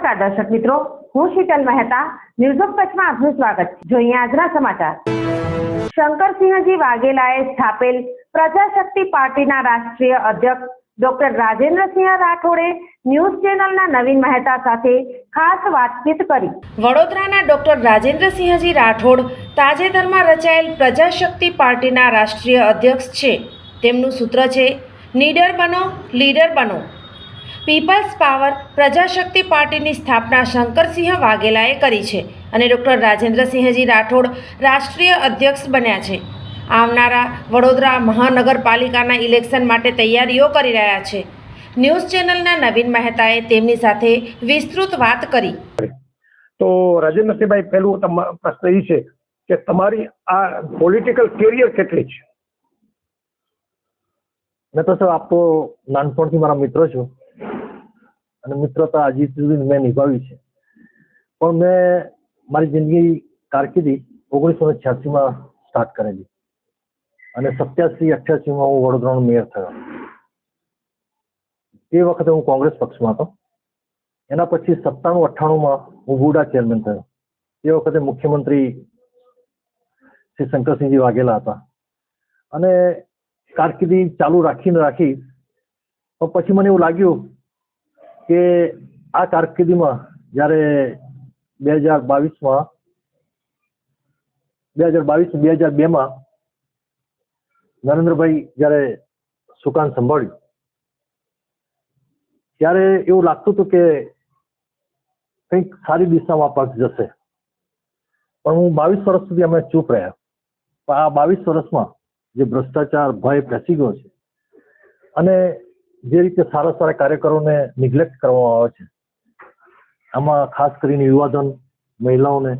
નમસ્કાર દર્શક મિત્રો, હું શીતલ મહેતા ન્યૂઝ ઓફ કચ્છમાં આપનું સ્વાગત છે. જોઈએ આજના સમાચાર. શંકરસિંહજી વાઘેલાએ સ્થાપેલ પ્રજાશક્તિ પાર્ટીના રાષ્ટ્રીય અધ્યક્ષ ડોક્ટર રાજેન્દ્રસિંહ રાઠોડે ન્યૂઝ ચેનલના નવીન મહેતા સાથે ખાસ વાતચીત કરી. વડોદરાના ડોક્ટર રાજેન્દ્રસિંહજી રાઠોડ તાજેતરમાં રચાયેલ પ્રજાશક્તિ પાર્ટીના રાષ્ટ્રીય અધ્યક્ષ છે. તેમનું સૂત્ર છે, નીડર બનો, લીડર બનો. પીપલ્સ પાવર પ્રજાશક્તિ પાર્ટીની સ્થાપના શંકરસિંહ વાઘેલાએ કરી છે અને ડૉક્ટર રાજેન્દ્રસિંહજી રાઠોડ રાષ્ટ્રીય અધ્યક્ષ બન્યા છે. આવનારા વડોદરા મહાનગરપાલિકાના ઇલેક્શન માટે તૈયારીઓ કરી રહ્યા છે. ન્યૂઝ ચેનલના નવીન મહેતાએ તેમની સાથે વિસ્તૃત વાત કરી. તો રાજેન્દ્રસિંહભાઈ પહેલું તમા- પ્રશ્ન એ છે કે તમારી આ પોલિટિકલ કેરિયર કેટલી છે? મેં તો સર આપ તો નાનપણથી મારા મિત્રો છો. અને મિત્રતા હજી સુધી મેં નિભાવી છે. પણ મેં મારી જિંદગી કારકિર્દી ઓગણીસો ને છ્યાસીમાં સ્ટાર્ટ કરેલી. અને સત્યાસી, અઠ્યાસીમાં હું વડોદરાનો મેયર થયો. તે વખતે હું કોંગ્રેસ પક્ષમાં હતો. એના પછી સત્તાણું, અઠ્ઠાણુંમાં હું બુડા ચેરમેન થયો. તે વખતે મુખ્યમંત્રી શ્રી શંકરસિંહજી વાઘેલા હતા. અને કારકિર્દી ચાલુ રાખીને રાખી પણ પછી મને એવું લાગ્યું કે આ કારકિર્દીમાં જ્યારે બે હજાર બાવીસમાં, બે હજાર બાવીસ બે હજાર બેમાં નરેન્દ્રભાઈ જ્યારે સુકાન સંભાળ્યું, ત્યારે એવું લાગતું હતું કે કંઈક સારી દિશામાં પક્ષ જશે. પણ હું બાવીસ વર્ષ સુધી અમે ચૂપ રહ્યા. પણ આ બાવીસ વર્ષમાં જે ભ્રષ્ટાચાર ભય બેસી ગયો છે અને જે રીતે સારા સારા કાર્યકરોને નિગ્લેક્ટ કરવામાં આવે છે. આમાં ખાસ કરીને યુવાધન મહિલાઓને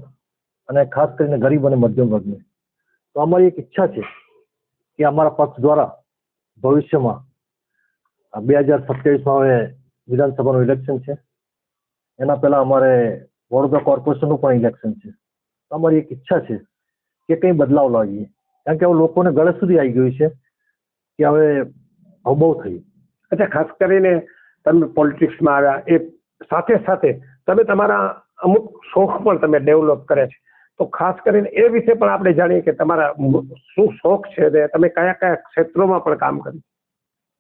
અને ખાસ કરીને ગરીબ અને મધ્યમ વર્ગને. તો અમારી એક ઈચ્છા છે કે અમારા પક્ષ દ્વારા ભવિષ્યમાં બે હજાર સત્યાવીસમાં હવે વિધાનસભાનું ઇલેક્શન છે. એના પહેલાં અમારે વડોદરા કોર્પોરેશનનું પણ ઇલેક્શન છે. તો અમારી એક ઈચ્છા છે કે કંઈ બદલાવ લાવીએ. કારણ કે હવે લોકોને ગળે સુધી આવી ગયું છે કે હવે બહુ થયું અચ્છા, ખાસ કરીને તમે પોલિટિક્સમાં આવ્યા, એ સાથે સાથે તમે તમારા અમુક શોખ પણ તમે ડેવલપ કર્યા છે. તો ખાસ કરીને એ વિશે પણ આપણે જાણીએ કે તમારા શું શોખ છે તે તમે કયા કયા ક્ષેત્રોમાં પણ કામ કર્યું?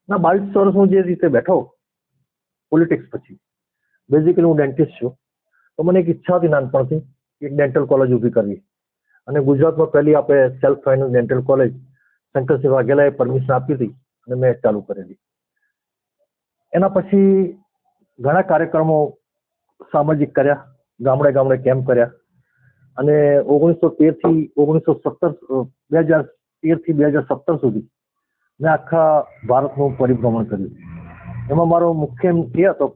ના, બાવીસ વર્ષ હું જે રીતે બેઠો પોલિટિક્સ પછી બેઝિકલી હું ડેન્ટિસ્ટ છું. તો મને એક ઈચ્છા હતી નાનપણથી એક ડેન્ટલ કોલેજ ઊભી કરવી. અને ગુજરાતમાં પહેલી આપણે self finance dental college Shankarsinh વાઘેલાએ permission આપી હતી અને મેં ચાલુ કરેલી. એના પછી ઘણા કાર્યક્રમો સામાજિક કર્યા, ગામડે ગામડે કેમ્પ કર્યા. અને ઓગણીસો તેરથી ઓગણીસો સત્તર બે હજાર તેરથી બે હજાર સત્તર સુધી મેં આખા ભારતનું પરિભ્રમણ કર્યું. એમાં મારો મુખ્ય એમ એ હતો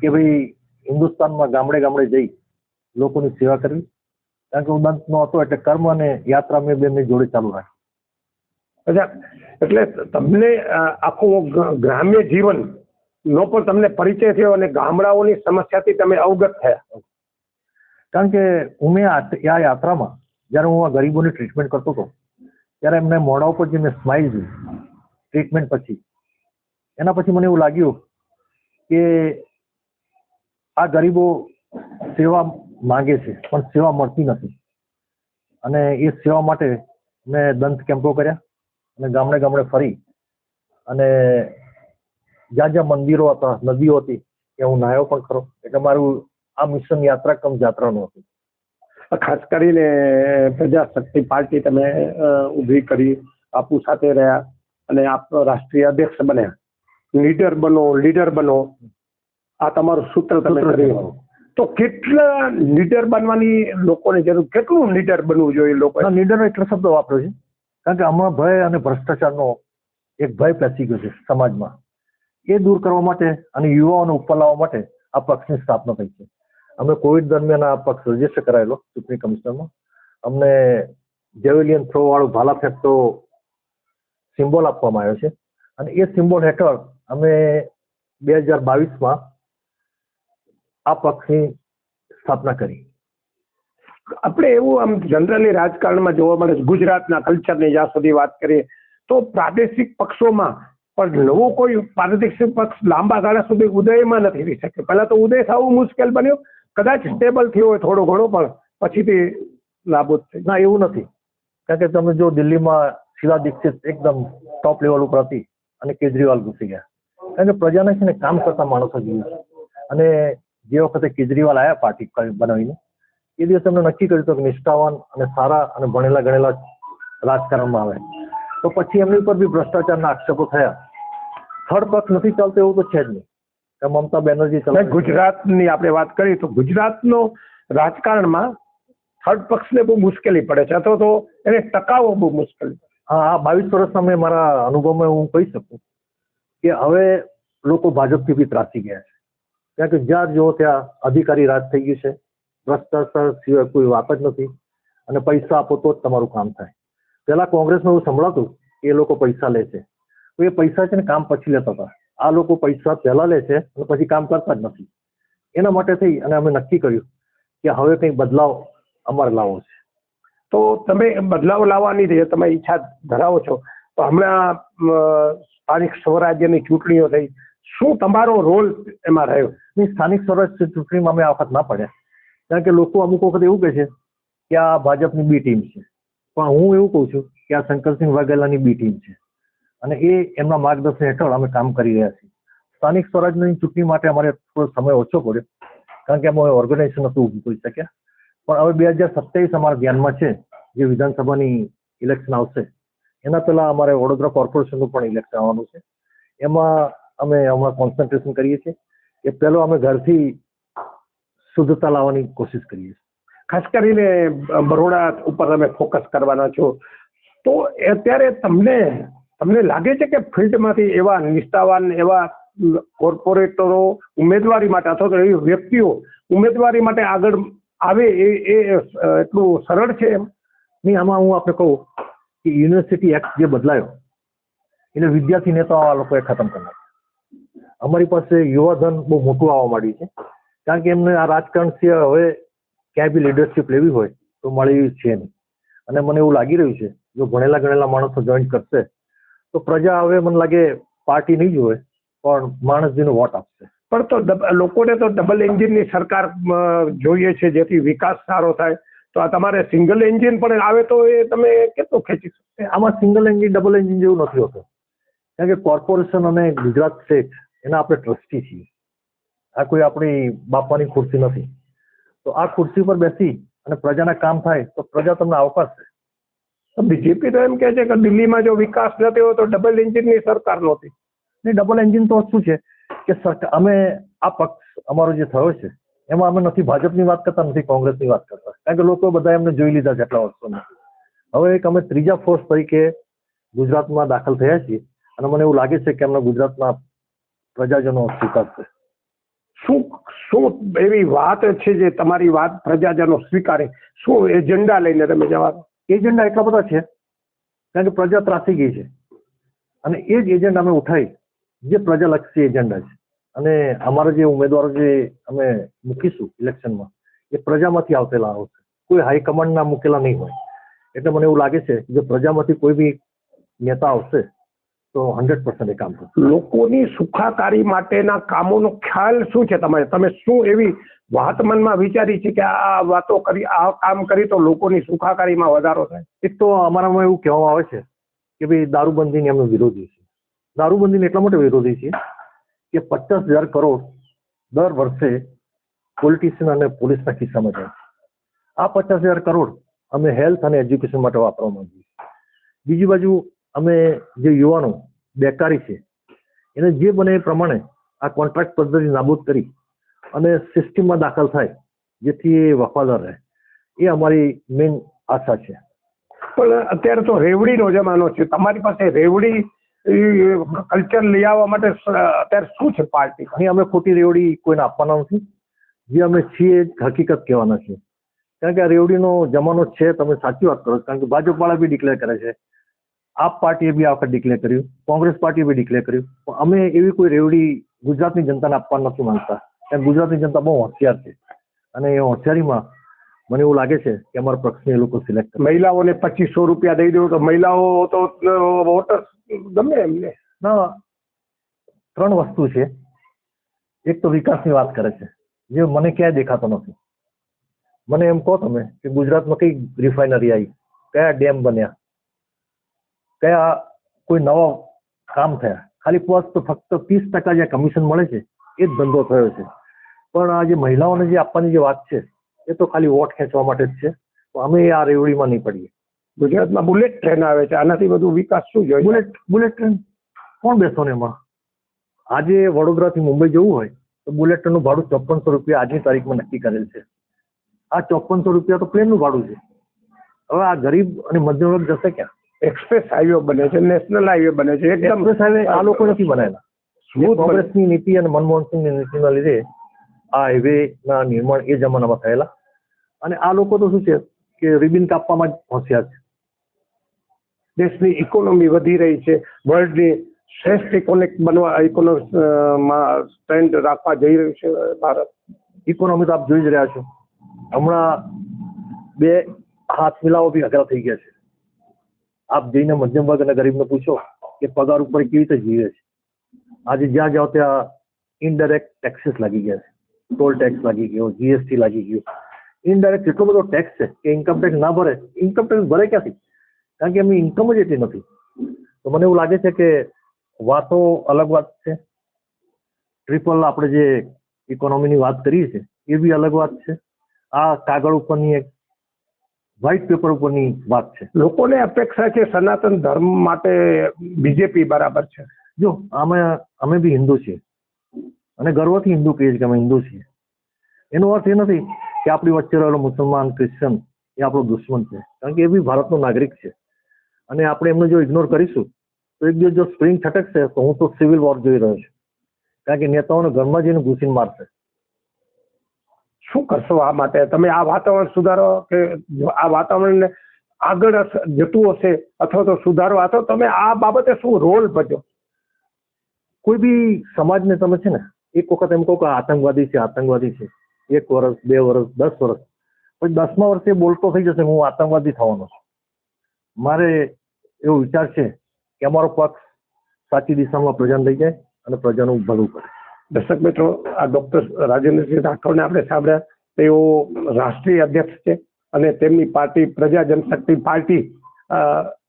કે ભાઈ, હિન્દુસ્તાનમાં ગામડે ગામડે જઈ લોકોની સેવા કરવી. કારણ કે હું દંતનો હતો એટલે કર્મ અને યાત્રા મેં બંને જોડે ચાલુ રાખી. એટલે તમને આખું ગ્રામ્ય જીવન નો તમને પરિચય થયો અને ગામડાઓની સમસ્યાથી તમે અવગત થયા. કારણ કે હું મેં આ યાત્રામાં, જ્યારે હું આ ગરીબોની ટ્રીટમેન્ટ કરતો હતો, ત્યારે એમને મોઢા ઉપર જે મેં સ્માઇલ જોઈ ટ્રીટમેન્ટ પછી, એના પછી મને એવું લાગ્યું કે આ ગરીબો સેવા માંગે છે, પણ સેવા મળતી નથી. અને એ સેવા માટે મેં દંત કેમ્પો કર્યા, અને ગામડે ગામડે ફરી, અને જ્યાં જ્યાં મંદિરો હતા નદીઓ હતી ત્યાં હું નાહ્યો પણ ખરો. એટલે મારું આ મિશન યાત્રા કમ જાત્રાનું હતું. ખાસ કરીને પ્રજાશક્તિ પાર્ટી તમે ઊભી ઊભી કરી આપુ સાથે રહ્યા અને આપ રાષ્ટ્રીય અધ્યક્ષ બન્યા. લીડર બનો લીડર બનો. આ તમારું સૂત્ર તમે કર્યું. તો કેટલા લીડર બનવાની લોકોની જરૂર કેટલું લીડર બનવું જોઈએ લોકો લીડર એટલો શબ્દ વાપર્યો છે. કારણ કે હમણાં ભય અને ભ્રષ્ટાચારનો એક ભય પેસી ગયો છે સમાજમાં. એ દૂર કરવા માટે અને યુવાઓને ઉપર લાવવા માટે આ પક્ષની સ્થાપના થઈ છે. અમે કોવિડ દરમિયાન આ પક્ષ રજિસ્ટર કરાયેલો ચૂંટણી કમિશનમાં અમને જેવેલિયન થ્રો વાળું ભાલા ફેંકતો સિમ્બોલ આપવામાં આવ્યો છે. અને એ સિમ્બોલ હેઠળ અમે બે હજાર બાવીસમાં આ પક્ષની સ્થાપના કરી. આપણે એવું આમ જનરલી રાજકારણમાં જોવા મળે છે, ગુજરાતના કલ્ચરની જ્યાં સુધી વાત કરીએ, તો પ્રાદેશિક પક્ષોમાં પણ નવો કોઈ પ્રાદેશિક પક્ષ લાંબા ગાળા સુધી ઉદયમાં નથી રહી શકે. પહેલા તો ઉદય થવું મુશ્કેલ બન્યું. કદાચ સ્ટેબલ થયો હોય થોડો ઘણો પણ પછીથી નાબૂદ થઈ ના એવું નથી. કારણ કે તમે જો દિલ્હીમાં શીલા દીક્ષિત એકદમ ટોપ લેવલ ઉપર હતી અને કેજરીવાલ ઘૂસી ગયા. કારણ કે પ્રજાને છે ને કામ કરતા માણસો જોયું અને જે વખતે કેજરીવાલ આવ્યા પાર્ટી બનાવીને એ દિવસે એમને નક્કી કર્યું હતું કે નિષ્ઠાવાન અને સારા અને ભણેલા ગણેલા રાજકારણમાં આવે. તો પછી એમની ઉપર બી ભ્રષ્ટાચારના આક્ષેપો થયા. થર્ડ પક્ષ નથી ચાલતો એવું તો છે જ નહીં. મમતા બેનર્જી ચલાવે ગુજરાતની આપણે વાત કરીએ તો ગુજરાતનો રાજકારણમાં થર્ડ પક્ષને બહુ મુશ્કેલી પડે છે અથવા તો એને ટકાવવો બહુ મુશ્કેલ. હા આ બાવીસ વર્ષના મેં મારા અનુભવમાં હું કહી શકું કે હવે લોકો ભાજપથી બી ત્રાસી ગયા છે. કારણ કે જ્યાં જુઓ ત્યાં અધિકારી રાજ થઈ ગયું છે ભ્રષ્ટાચાર સિવાય કોઈ વાત જ નથી અને પૈસા આપો તો જ તમારું કામ થાય. પહેલા કોંગ્રેસમાં એવું સંભળાતું કે એ લોકો પૈસા લે છે. તો એ પૈસા છે ને કામ પછી લેતા હતા. આ લોકો પૈસા પહેલા લે છે અને પછી કામ કરતા જ નથી. એના માટે થઈ અને અમે નક્કી કર્યું કે હવે કંઈક બદલાવ અમારે લાવવો છે. તો તમે બદલાવ લાવવાની છે તમે ઈચ્છા ધરાવો છો તો હમણાં સ્થાનિક સ્વરાજ્યની ચૂંટણીઓ થઈ. શું તમારો રોલ એમાં રહ્યો? સ્થાનિક સ્વરાજ ચૂંટણીમાં અમે આ વખત ના પડ્યા. કારણ કે લોકો અમુક વખત એવું કહે છે કે આ ભાજપની બી ટીમ છે. પણ હું એવું કહું છું કે આ શંકરસિંહ વાઘેલાની બી ટીમ છે. અને એ એમના માર્ગદર્શન હેઠળ અમે કામ કરી રહ્યા છીએ. સ્થાનિક સ્વરાજની ચૂંટણી માટે અમારે થોડો સમય ઓછો પડ્યો, કારણ કે અમે ઓર્ગેનાઇઝેશન નથી ઊભું કરી શક્યા. પણ હવે બે હજાર સત્યાવીસ અમારા ધ્યાનમાં છે, જે વિધાનસભાની ઇલેક્શન આવશે. એના પહેલાં અમારે વડોદરા કોર્પોરેશનનું પણ ઇલેક્શન આવવાનું છે. એમાં અમે હમણાં કોન્સન્ટ્રેશન કરીએ છીએ કે પહેલો અમે ઘરથી શુદ્ધતા લાવવાની કોશિશ કરીએ છીએ. ખાસ કરીને બરોડા ઉપર તમે ફોકસ કરવાના છો, તો અત્યારે તમને તમને લાગે છે કે ફિલ્ડમાંથી એવા નિષ્ઠાવાન, એવા કોર્પોરેટરો, ઉમેદવારી માટે અથવા તો એવી વ્યક્તિઓ ઉમેદવારી માટે આગળ આવે એ એ એટલું સરળ છે એમ? નહીં, આમાં હું આપણે કહું કે યુનિવર્સિટી એક્ટ જે બદલાયો એટલે વિદ્યાર્થી નેતાઓ આ લોકોએ ખતમ કરી અમારી પાસે યુવાધન બહુ મોટું આવવા માંડ્યું છે. કારણ કે એમને આ રાજકારણ સિવાય હવે ક્યાંય બી લીડરશિપ લેવી હોય તો મળી છે નહીં. અને મને એવું લાગી રહ્યું છે, જો ભણેલા ગણેલા માણસો જોઈન કરશે તો પ્રજા હવે મને લાગે પાર્ટી નહીં જોવે પણ માણસજીનો વોટ આપશે. પણ તો લોકોને તો ડબલ એન્જિનની સરકાર જોઈએ છે જેથી વિકાસ સારો થાય. તો આ તમારે સિંગલ એન્જિન પણ આવે તો એ તમે કેટલું ખેંચી શકો આમાં સિંગલ એન્જિન ડબલ એન્જિન જેવું નથી હોતું. કારણ કે કોર્પોરેશન અને ગુજરાત સ્ટેટ એના આપણે ટ્રસ્ટી છીએ. આ કોઈ આપણી બાપાની ખુરશી નથી. તો આ ખુરશી પર બેસી અને પ્રજાના કામ થાય તો પ્રજા તમને આવકારશે. બીજેપી તો એમ કહે છે કે દિલ્હીમાં જો વિકાસ નથી હોય તો ડબલ એન્જિનની સરકાર નહોતી. ને ડબલ એન્જિન તો શું છે? કે અમે આ પક્ષ અમારો જે થયો છે એમાં અમે નથી ભાજપની વાત કરતા નથી કોંગ્રેસની વાત કરતા. કારણ કે લોકો બધા એમને જોઈ લીધા છે આટલા વર્ષોમાં. હવે એક અમે ત્રીજા ફોર્સ તરીકે ગુજરાતમાં દાખલ થયા છીએ અને મને એવું લાગે છે કે અમને ગુજરાતમાં પ્રજાજનો સ્વીકારશે. શું શું એવી વાત છે જે તમારી વાત પ્રજાજનો સ્વીકારે? શું એજન્ડા લઈને તમે જવાના એજન્ડા એટલા બધા છે, કારણ કે પ્રજા ત્રાસી ગઈ છે. અને એ જ એજન્ડા અમે ઉઠાવી, જે પ્રજાલક્ષી એજન્ડા છે. અને અમારા જે ઉમેદવારો જે અમે મૂકીશું ઇલેક્શનમાં, એ પ્રજામાંથી આવતેલા આવશે કોઈ હાઈકમાન્ડના મૂકેલા નહીં હોય. એટલે મને એવું લાગે છે કે પ્રજામાંથી કોઈ બી નેતા આવશે તો હંડ્રેડ પર્સન્ટ એ કામ થશે. લોકોની સુખાકારી માટેના કામોનો ખ્યાલ શું છે તમારે? તમે શું એવી વાત મનમાં વિચારી છે કે આ વાતો કરી આ કામ કરી તો લોકોની સુખાકારીમાં વધારો થાય? એક તો અમારામાં એવું કહેવામાં આવે છે કે ભાઈ દારૂબંધીની અમે વિરોધી છે. દારૂબંધીને એટલા માટે વિરોધી છે કે પચાસ હજાર કરોડ દર વર્ષે પોલિટિશિયન અને પોલીસના ખિસ્સામાં જાય છે. આ પચાસ હજાર કરોડ અમે હેલ્થ અને એજ્યુકેશન માટે વાપરવા માંગીએ છીએ. બીજી બાજુ અમે જે યુવાનો બેકારી છે. એને જે બને એ પ્રમાણે આ કોન્ટ્રાક્ટ પદ્ધતિ નાબૂદ કરી અને સિસ્ટમમાં દાખલ થાય જેથી એ વફાદાર રહે. એ અમારી મેઇન આશા છે. પણ અત્યારે તો રેવડીનો જમાનો છે. તમારી પાસે રેવડી કલ્ચર લઈ આવવા માટે અત્યારે શું છે પાર્ટી? અહીં અમે ખોટી રેવડી કોઈને આપવાના નથી. જે અમે છીએ હકીકત કહેવાના છીએ કારણ કે આ રેવડીનો જમાનો છે તમે સાચી વાત કરો કારણ કે ભાજપ વાળા બી ડિક્લેર કરે છે આપ પાર્ટીએ બી આ વખત ડિક્લેર કર્યું કોંગ્રેસ પાર્ટીએ બી ડિક્લેર કર્યું પણ અમે એવી કોઈ રેવડી ગુજરાતની જનતાને આપવા નથી માંગતા. કારણ ગુજરાતની જનતા બહુ હોશિયાર છે. અને એ હોશિયારીમાં મને એવું લાગે છે કે અમારા પક્ષને એ લોકો સિલેક્ટ મહિલાઓને પચીસો રૂપિયા દઈ દો તો મહિલાઓ તો વોટર ગમે એમને ના. ત્રણ વસ્તુ છે. એક તો વિકાસની વાત કરે છે. જે મને ક્યાંય દેખાતો નથી. મને એમ કહો તમે કે ગુજરાતમાં કઈ રિફાઇનરી આવી? કયા ડેમ બન્યા? કયા કોઈ નવા કામ થયા. ખાલી પોસ્ટ તો ફક્ત ત્રીસ ટકા જે કમિશન મળે છે એ જ ધંધો થયો છે. પણ આ જે મહિલાઓને જે આપવાની જે વાત છે એ તો ખાલી વોટ ખેંચવા માટે જ છે. તો અમે આ રેવડીમાં નહીં પડીએ. ગુજરાતમાં બુલેટ ટ્રેન આવે છે. આનાથી બધું વિકાસ શું જોઈએ? બુલેટ બુલેટ ટ્રેન કોણ બેસો ને એમાં? આજે વડોદરાથી મુંબઈ જવું હોય તો બુલેટ ટ્રેનનું ભાડું ચોપનસો રૂપિયા આજની તારીખમાં નક્કી કરેલ છે. આ ચોપનસો રૂપિયા તો પ્લેનનું ભાડું છે. હવે આ ગરીબ અને મધ્યમ વર્ગ જશે ક્યાં? એક્સપ્રેસ હાઈવે બને છે નેશનલ હાઈવે બને છે એકદમ એક્સપ્રેસ હાઈવે આ લોકો નથી બનાવેલા. સ્મૂથ કોંગ્રેસની નીતિ અને મનમોહન સિંહની નીતિના લીધે આ હાઈવે ના નિર્માણ એ જમાનામાં થયેલા. અને આ લોકો તો શું છે કે રિબિન કાપવામાં જ હોશિયાર છે. દેશની ઇકોનોમી વધી રહી છે વર્લ્ડની શ્રેષ્ઠ ઇકોનોમિક બનવા ઇકોનોમિકમાં સ્ટેન્ડ રાખવા જઈ રહ્યું છે ભારત. ઇકોનોમી તો આપ જોઈ જ રહ્યા છો. હમણાં બે હાથ મિલાવો બી અઘરા થઈ ગયા છે. આપ જઈને મધ્યમ વર્ગ અને ગરીબને પૂછો કે પગાર ઉપર કેવી રીતે જીવે છે? આજે જ્યાં જાઓ ત્યાં ઇનડાયરેક્ટ ટેક્સીસ લાગી ગયા છે. ટોલ ટેક્સ લાગી ગયો જીએસટી લાગી ગયો. ઇનડાયરેક્ટ એટલો બધો ટેક્સ છે કે ઇન્કમ ટેક્સ ના ભરે ઇન્કમ ટેક્સ ભરે ક્યાંથી? કારણ કે એમની ઇન્કમ જ એટલી નથી. તો મને એવું લાગે છે કે વાતો અલગ વાત છે. ટ્રિપલ આપણે જે ઇકોનોમીની વાત કરીએ છીએ, એ બી અલગ વાત છે. આ કાગળ ઉપરની એક વ્હાઇટ પેપર ઉપરની વાત છે. લોકોને અપેક્ષા છે સનાતન ધર્મ માટે બીજેપી બરાબર છે. જો અમે અમે બી હિન્દુ છીએ. અને ગર્વથી હિન્દુ કહીએ છીએ કે અમે હિન્દુ છીએ. એનો અર્થ એ નથી કે આપણી વચ્ચે રહેલો મુસલમાન ક્રિશ્ચન એ આપણો દુશ્મન છે. કારણ કે એ બી ભારતનો નાગરિક છે. અને આપણે એમને જો ઇગ્નોર કરીશું તો એક દિવસ જો સ્પ્રિંગ છટકશે તો હું તો સિવિલ વોર જોઈ રહ્યો છું. કારણ કે નેતાઓને ઘરમાં જઈને ઘૂસીને મારશે. શું કરશો આ માટે? તમે આ વાતાવરણ સુધારો કે આ વાતાવરણને આગળ જતું હશે અથવા તો સુધારો અથવા તમે આ બાબતે શું રોલ ભજવો? કોઈ બી સમાજને તમે છે ને, એક વખત એમ કહો કે આતંકવાદી છે આતંકવાદી છે. એક વર્ષ, બે વર્ષ, દસ વર્ષ. પછી દસમા વર્ષે બોલતો થઈ જશે હું આતંકવાદી થવાનો છું. મારે એવો વિચાર છે કે અમારો પક્ષ સાચી દિશામાં પ્રજાને લઈ જાય અને પ્રજાનું ભલું કરે. દર્શક મિત્રો આ ડોક્ટર રાજેન્દ્રસિંહ રાઠોડને આપણે સાંભળ્યા. તેઓ રાષ્ટ્રીય અધ્યક્ષ છે અને તેમની પાર્ટી પ્રજા જનશક્તિ પાર્ટી અ,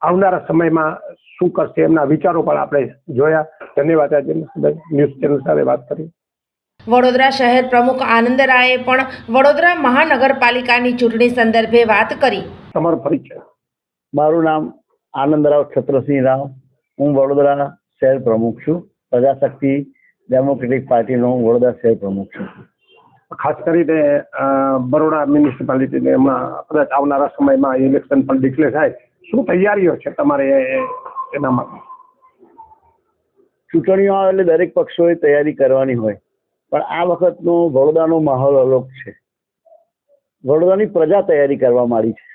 આવનારા સમયમાં શું કરશે એમના વિચારો પણ આપણે જોયા. ધન્યવાદ ન્યૂઝ ચેનલ સાથે વાત કરી. વડોદરા શહેર પ્રમુખ આનંદ રાયે પણ વડોદરા મહાનગરપાલિકાની ચૂંટણી સંદર્ભે વાત કરી. તમારો પરિચય. મારું નામ આનંદરાવ છત્રસિંહ રાવ. હું વડોદરા શહેર પ્રમુખ છું. પ્રજાશક્તિ ડેમોક્રેટિક પાર્ટીનો હું વડોદરા શહેર પ્રમુખ છું. ખાસ કરીને બરોડા મ્યુનિસિપાલિટીને હમણાં કદાચ આવનારા સમયમાં ઇલેક્શન પણ ડિક્લેર થાય. શું તૈયારીઓ છે તમારે એના એનામાં ચૂંટણીઓ આવે એટલે દરેક પક્ષોએ તૈયારી કરવાની હોય. પણ આ વખતનો વડોદરાનો માહોલ અલગ છે. વડોદરાની પ્રજા તૈયારી કરવા માંડી છે.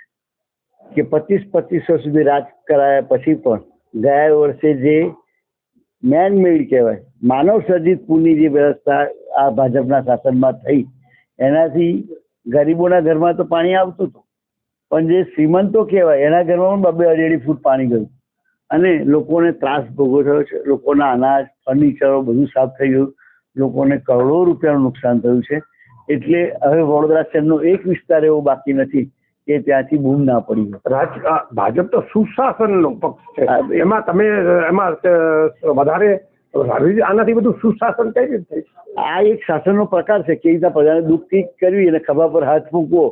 કે પચીસ પચીસ વર્ષ સુધી રાજ કરાયા પછી પણ ગયા વર્ષે જે મેન મેડ કહેવાય. માનવ સર્જિત પુલની જે વ્યવસ્થા આ ભાજપના શાસનમાં થઈ, એનાથી ગરીબોના ઘરમાં તો પાણી આવતું હતું. પણ જે શ્રીમંતો કહેવાય, એના ઘરમાં પણ બબે અઢી ફૂટ પાણી ગયું. અને લોકોને ત્રાસ ભોગવો થયો છે, લોકોના અનાજ ફર્નિચરો બધું સાફ થઈ ગયું. લોકોને કરોડો રૂપિયાનું નુકસાન થયું છે. એટલે હવે વડોદરા શહેરનો એક વિસ્તાર એવો બાકી નથી. કે ત્યાંથી બૂમ ના પડી રાજ ભાજપ તો સુશાસનનો પક્ષ છે. એમાં તમે એમાં વધારે આનાથી બધું સુશાસન કઈ રીતે થઈ આ એક શાસનનો પ્રકાર છે. કેવી રીતે પ્રજાને દુઃખથી કરવી અને ખભા પર હાથ મૂકવો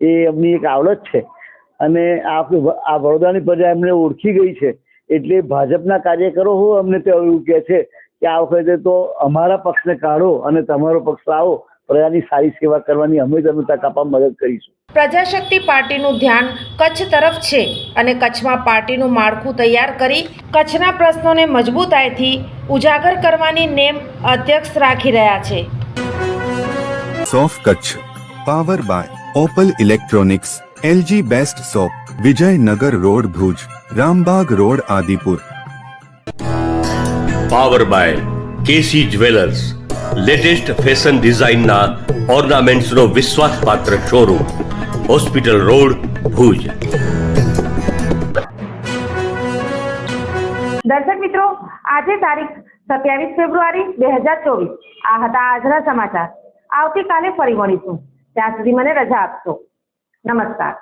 એ એમની એક આવડત છે. અને આ આ વડોદરાની પ્રજા એમને ઓળખી ગઈ છે. એટલે ભાજપના કાર્યકરો હો અમને તો એવું કહે છે કે આ વખતે તો અમારા પક્ષને કાઢો અને તમારો પક્ષ લાવો. પ્રજાની સારી સેવા કરવાની અમે તમને તક આપવા મદદ કરીશું. પ્રજાશક્તિ પાર્ટીનું ધ્યાન કચ્છ તરફ છે અને કચ્છમાં પાર્ટીનું માળખું તૈયાર કરી કચ્છના પ્રશ્નોને મજબૂતાઈથી ઉજાગર કરવાની નેમ અધ્યક્ષ રાખી રહ્યા છે. સોફ Kutch power by Opal electronics LG best સોફ Vijaynagar road Bhuj Rambaug road Adipur. Power by KC jewellers. Latest fashion ડિઝાઇનના ઓર્નામેન્ટ્સનો વિશ્વાસપાત્ર શોરૂમ, હોસ્પિટલ રોડ, ભુજ. દર્શક મિત્રો, આજે તારીખ સત્યાવીસ ફેબ્રુઆરી બે હજાર ચોવીસ. આ હતા આજના સમાચાર. આવતીકાલે ફરી મળીશું. ત્યાં સુધી મને રજા આપશો. નમસ્કાર.